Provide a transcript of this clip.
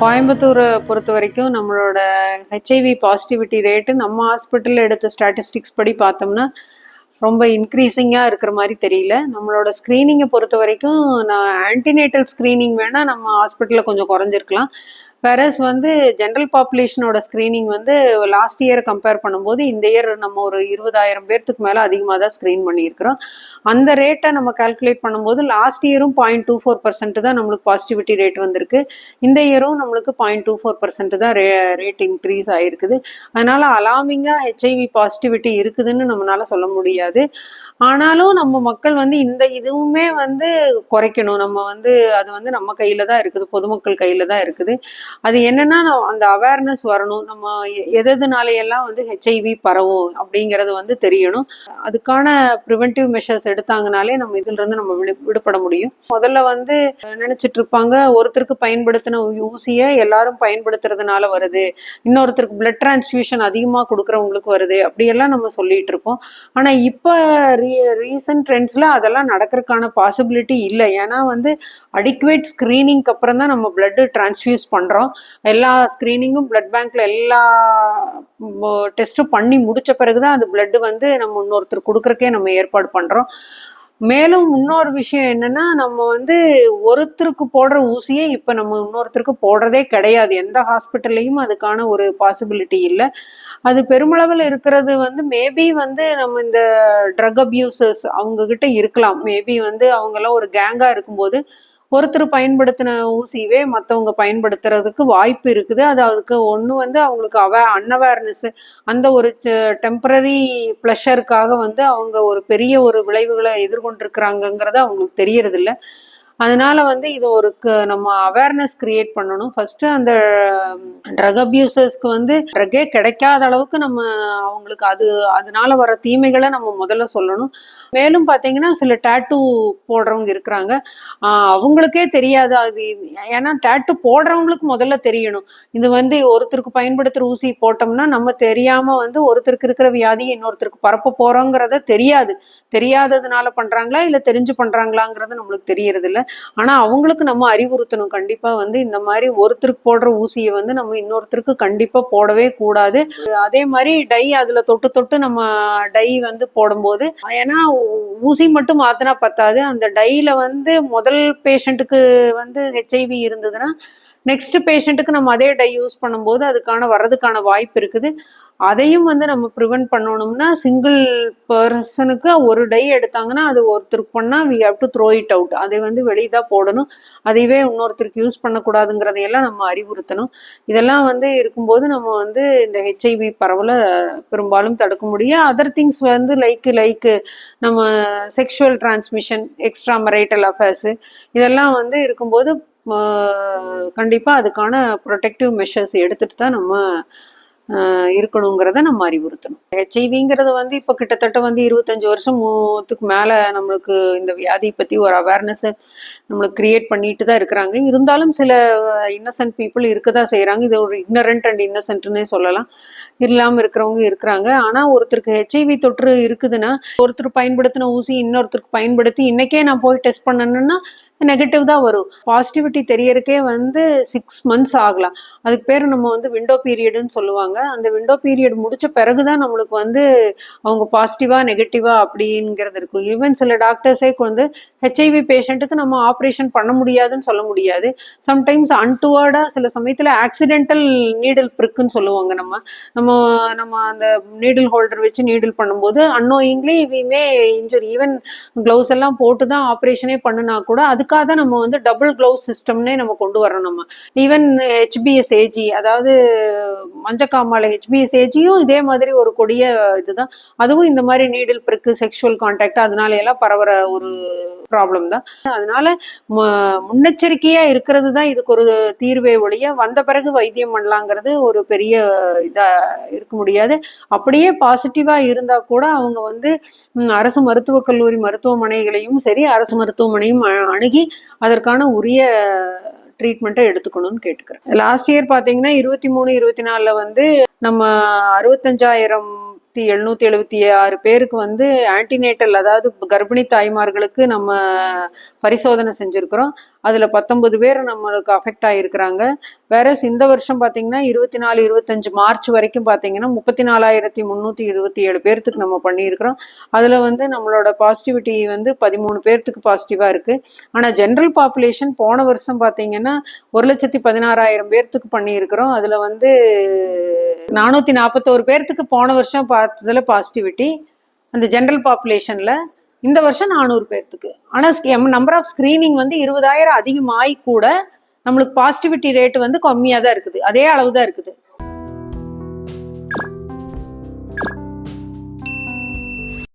கோயம்புத்தூரை பொறுத்த வரைக்கும் நம்மளோட ஹெச்ஐவி பாசிட்டிவிட்டி ரேட்டு நம்ம ஹாஸ்பிட்டலில் எடுத்த ஸ்டாட்டிஸ்டிக்ஸ் படி பார்த்தோம்னா ரொம்ப இன்க்ரீஸிங்காக இருக்கிற மாதிரி தெரியல. நம்மளோட ஸ்க்ரீனிங்கை பொறுத்த வரைக்கும் நான் ஆன்டினேட்டல் ஸ்க்ரீனிங் வேணால் நம்ம ஹாஸ்பிட்டலில் கொஞ்சம் குறைஞ்சிருக்கலாம். வேறஸ் வந்து ஜென்ரல் பாப்புலேஷனோட ஸ்க்ரீனிங் வந்து லாஸ்ட் இயர் கம்பேர் பண்ணும்போது இந்த இயர் நம்ம ஒரு இருபதாயிரம் பேர்த்துக்கு மேலே அதிகமாக தான் ஸ்க்ரீன் பண்ணியிருக்கிறோம். அந்த ரேட்டை நம்ம கால்குலேட் பண்ணும்போது லாஸ்ட் இயரும் பாயிண்ட் டூ ஃபோர் பர்சன்ட் தான் நம்மளுக்கு பாசிட்டிவிட்டி ரேட் வந்திருக்கு. இந்த இயரும் நம்மளுக்கு பாயிண்ட் டூ ஃபோர் பர்சன்ட் தான் ரே ரேட் இன்க்ரீஸ் ஆகிருக்குது அதனால் அலாமிங்காக ஹெச்ஐவி பாசிட்டிவிட்டி இருக்குதுன்னு நம்மளால சொல்ல முடியாது. ஆனாலும் நம்ம மக்கள் வந்து இந்த இதுவுமே வந்து குறைக்கணும். நம்ம வந்து அது வந்து நம்ம கையில தான் இருக்குது. பொதுமக்கள் கையில தான் இருக்குது. அது என்னன்னா அந்த அவேர்னஸ் வரணும். நம்ம எ- வந்து ஹெச்ஐவி பரவும் அப்படிங்கிறது வந்து தெரியணும். அதுக்கான ப்ரிவென்டிவ் மெஷர்ஸ் எடுத்தாங்கனாலே நம்ம இதுல இருந்து நம்ம விடு விடுபட முடியும். முதல்ல வந்து நினைச்சிட்டு இருப்பாங்க ஒருத்தருக்கு பயன்படுத்தின ஊசியை எல்லாரும் பயன்படுத்துறதுனால வருது. இன்னொருத்தருக்கு பிளட் டிரான்ஸ்ஃபியூஷன் அதிகமாக கொடுக்குறவங்களுக்கு வருது. அப்படியெல்லாம் நம்ம சொல்லிட்டு இருப்போம் ஆனா இப்போ ரீசன்ட் ட்ரெண்ட்ஸில் அதெல்லாம் நடக்கிறதுக்கான பாசிபிலிட்டி இல்லை. ஏன்னா வந்து அடிக்குவேட் ஸ்க்ரீனிங்க்கு அப்புறம் தான் நம்ம பிளட்டு டிரான்ஸ்ஃபியூஸ் பண்ணுறோம் எல்லா ஸ்க்ரீனிங்கும் பிளட் பேங்க்கில் எல்லா டெஸ்ட்டும் பண்ணி முடித்த பிறகு தான் அந்த பிளட்டு வந்து நம்ம இன்னொருத்தர் கொடுக்குறக்கே நம்ம ஏற்பாடு பண்ணுறோம் மேலும் இன்னொரு விஷயம் என்னன்னா நம்ம வந்து ஒருத்தருக்கு போடுற ஊசியே இப்ப நம்ம இன்னொருத்தருக்கு போடுறதே கிடையாது. எந்த ஹாஸ்பிட்டல்லையும் அதுக்கான ஒரு பாசிபிலிட்டி இல்லை. அது பெருமளவில் இருக்கிறது வந்து மேபி வந்து நம்ம இந்த ட்ரக் அப்யூசர்ஸ் அவங்க கிட்ட இருக்கலாம். மேபி வந்து அவங்கெல்லாம் ஒரு கேங்கா இருக்கும்போது ஒருத்தர் பயன்படுத்தின ஊசியவே மற்றவங்க பயன்படுத்துறதுக்கு வாய்ப்பு இருக்குது. அது அதுக்கு ஒன்று வந்து அவங்களுக்கு அவ அன்அவேர்னஸ் அந்த ஒரு டெம்பரரி ப்ளஷருக்காக வந்து அவங்க ஒரு பெரிய ஒரு விளைவுகளை எதிர்கொண்டிருக்கிறாங்கங்கிறது அவங்களுக்கு தெரியறதில்ல. அதனால வந்து இது ஒரு க- நம்ம அவேர்னஸ் கிரியேட் பண்ணணும். ஃபர்ஸ்ட் அந்த ட்ரக் அபியூசர்ஸ்க்கு வந்து ட்ரக்கே கிடைக்காத அளவுக்கு நம்ம அவங்களுக்கு அது அதனால வர தீமைகளை நம்ம முதல்ல சொல்லணும். மேலும் பார்த்தீங்கன்னா சில டேட்டூ போடுறவங்க இருக்கிறாங்க. அவங்களுக்கே தெரியாது அது ஏன்னா டேட்டு போடுறவங்களுக்கு முதல்ல தெரியணும். இது வந்து ஒருத்தருக்கு பயன்படுத்துகிற ஊசி போட்டோம்னா நம்ம தெரியாமல் வந்து ஒருத்தருக்கு இருக்கிற வியாதியை இன்னொருத்தருக்கு பரப்ப போகிறோங்கிறத தெரியாது. தெரியாததுனால பண்ணுறாங்களா இல்லை தெரிஞ்சு பண்ணுறாங்களாங்கிறது நம்மளுக்கு தெரியறதில்ல. ஆனால் ஆனா அவங்களுக்கு நம்ம அறிவுறுத்தணும். கண்டிப்பா வந்து இந்த மாதிரி ஒருத்தருக்கு போடுற ஊசியை வந்து நம்ம இன்னொருத்தருக்கு கண்டிப்பா போடவே கூடாது. அதே மாதிரி டை அதுல தொட்டு தொட்டு நம்ம டை வந்து போடும்போது ஏன்னா ஊசி மட்டும் மாத்தினா பத்தாது. அந்த டைல வந்து முதல் பேஷண்ட்டுக்கு வந்து ஹெச்ஐவி இருந்ததுன்னா நெக்ஸ்ட் பேஷண்ட்டுக்கு நம்ம அதே டை யூஸ் பண்ணும்போது அதுக்கான வர்றதுக்கான வாய்ப்பு இருக்குது. அதையும் வந்து நம்ம ப்ரிவென்ட் பண்ணணும்னா சிங்கிள் பர்சனுக்கு ஒரு டை எடுத்தாங்கன்னா அது ஒருத்தருக்கு பண்ணால் we have to throw it out அதை வந்து வெளியே தான் போடணும். அதையவே இன்னொருத்தருக்கு யூஸ் பண்ணக்கூடாதுங்கிறதையெல்லாம் நம்ம அறிவுறுத்தணும். இதெல்லாம் வந்து இருக்கும்போது நம்ம வந்து இந்த ஹெச்ஐவி பரவலை பெரும்பாலும் தடுக்க முடியும். அதர் திங்ஸ் வந்து லைக் லைக் நம்ம sexual transmission extra marital affairs இதெல்லாம் வந்து இருக்கும்போது கண்டிப்பாக அதுக்கான ப்ரொடெக்டிவ் மெஷர்ஸ் எடுத்துட்டு தான் நம்ம இருக்கணுங்கிறத நம்ம அறிவுறுத்தணும். ஹெச்ஐவிங்கிறது வந்து இப்போ கிட்டத்தட்ட வந்து இருபத்தஞ்சு வருஷத்துக்கு மேலே நம்மளுக்கு இந்த வியாதியை பற்றி ஒரு அவேர்னஸ் நம்மளுக்கு கிரியேட் பண்ணிட்டு தான் இருக்கிறாங்க. இருந்தாலும் சில இன்னசென்ட் பீப்புள் இருக்க தான் செய்கிறாங்க இது ஒரு இக்னரண்ட் அண்ட் இன்னசென்ட்னே சொல்லலாம். இல்லாமல் இருக்கிறவங்க இருக்கிறாங்க. ஆனால் ஒருத்தருக்கு ஹெச்ஐவி தொற்று இருக்குதுன்னா ஒருத்தர் பயன்படுத்தின ஊசி இன்னொருத்தருக்கு பயன்படுத்தி இன்னைக்கே நான் போய் டெஸ்ட் பண்ணணுன்னா நெகட்டிவ் தான் வரும். பாசிட்டிவிட்டி தெரியறக்கே வந்து சிக்ஸ் மந்த்ஸ் ஆகலாம். அதுக்கு பேர் நம்ம வந்து விண்டோ பீரியடுன்னு சொல்லுவாங்க. அந்த விண்டோ பீரியட் முடிச்ச பிறகு தான் நம்மளுக்கு வந்து அவங்க பாசிட்டிவா நெகட்டிவா அப்படிங்கிறது இருக்கும். ஈவன் சில டாக்டர்ஸே வந்து ஹெச்ஐவி பேஷண்ட்டுக்கு நம்ம ஆப்ரேஷன் பண்ண முடியாதுன்னு சொல்ல முடியாது. சம்டைம்ஸ் அன்டுவர்டா சில சமயத்துல ஆக்சிடென்டல் நீடில் பிரிக்குன்னு சொல்லுவாங்க நம்ம. நம்ம நம்ம அந்த நீடில் ஹோல்டர் வச்சு நீடில் பண்ணும்போது அன்னோயிங்லி இவையுமே இன்ஜுரி ஈவன் க்ளவுஸ் எல்லாம் போட்டு தான் ஆப்ரேஷனே பண்ணுனா கூட அதுக்காக தான் நம்ம வந்து டபுள் க்ளவுஸ் சிஸ்டம்னே நம்ம கொண்டு வரோம் நம்ம. ஈவன் ஹெச்பிஎஸ் ஏஜி அதாவது மஞ்சக்காமாலை ஹெச்பிஎஸ் ஏஜியும் இதே மாதிரி ஒரு கொடிய இதுதான். அதுவும் இந்த மாதிரி நீடில் பிறகு செக்ஷுவல் கான்டாக்ட் அதனால எல்லாம் பரவுற ஒரு ப்ராப்ளம் தான். அதனால முன்னெச்சரிக்கையா இருக்கிறது தான் இதுக்கு ஒரு தீர்வே ஒழிய வந்த பிறகு வைத்தியம் பண்ணலாங்கிறது ஒரு பெரிய இதா இருக்க முடியாது. அப்படியே பாசிட்டிவா இருந்தா கூட அவங்க வந்து அரசு மருத்துவக் கல்லூரி மருத்துவமனைகளையும் சரி அரசு மருத்துவமனையும் அணுகி அணுகி அதற்கான உரிய ட்ரீட்மெண்ட்டை எடுத்துக்கணும்னு கேட்டுக்கிறேன். லாஸ்ட் இயர் பார்த்தீங்கன்னா இருபத்தி மூணு இருபத்தி நாலில் வந்து நம்ம அறுபத்தஞ்சாயிரம் எழுநூத்தி எழுபத்தி ஆறு பேருக்கு வந்து ஆன்டினேட்டல் அதாவது கர்ப்பிணி தாய்மார்களுக்கு நம்ம பரிசோதனை செஞ்சுருக்கிறோம். அதில் பத்தொன்பது பேர் நம்மளுக்கு அஃபெக்ட் ஆகியிருக்கிறாங்க வேறஸ் இந்த வருஷம் பார்த்தீங்கன்னா இருபத்தி நாலு இருபத்தஞ்சு மார்ச் வரைக்கும் பார்த்தீங்கன்னா முப்பத்தி நாலாயிரத்தி முந்நூற்றி இருபத்தி ஏழு பேர்த்துக்கு நம்ம பண்ணியிருக்கிறோம். அதில் வந்து நம்மளோட பாசிட்டிவிட்டி வந்து பதிமூணு பேர்த்துக்கு பாசிட்டிவாக இருக்குது ஆனால் ஜென்ரல் பாப்புலேஷன் போன வருஷம் பார்த்தீங்கன்னா ஒரு லட்சத்தி பதினாறாயிரம் பேர்த்துக்கு பண்ணியிருக்கிறோம். அதில் வந்து நானூற்றி நாற்பத்தோரு பேர்த்துக்கு போன வருஷம் பார்த்ததில் பாசிட்டிவிட்டி அந்த ஜென்ரல் பாப்புலேஷனில் இந்த வருஷம் நானூறு பேர்த்துக்கு. ஆனால் நம்பர் ஆஃப் ஸ்க்ரீனிங் வந்து இருபதாயிரம் அதிகமாகி கூட நம்மளுக்கு பாசிட்டிவிட்டி ரேட் வந்து கம்மியாக தான் இருக்குது. அதே அளவு தான் இருக்குது.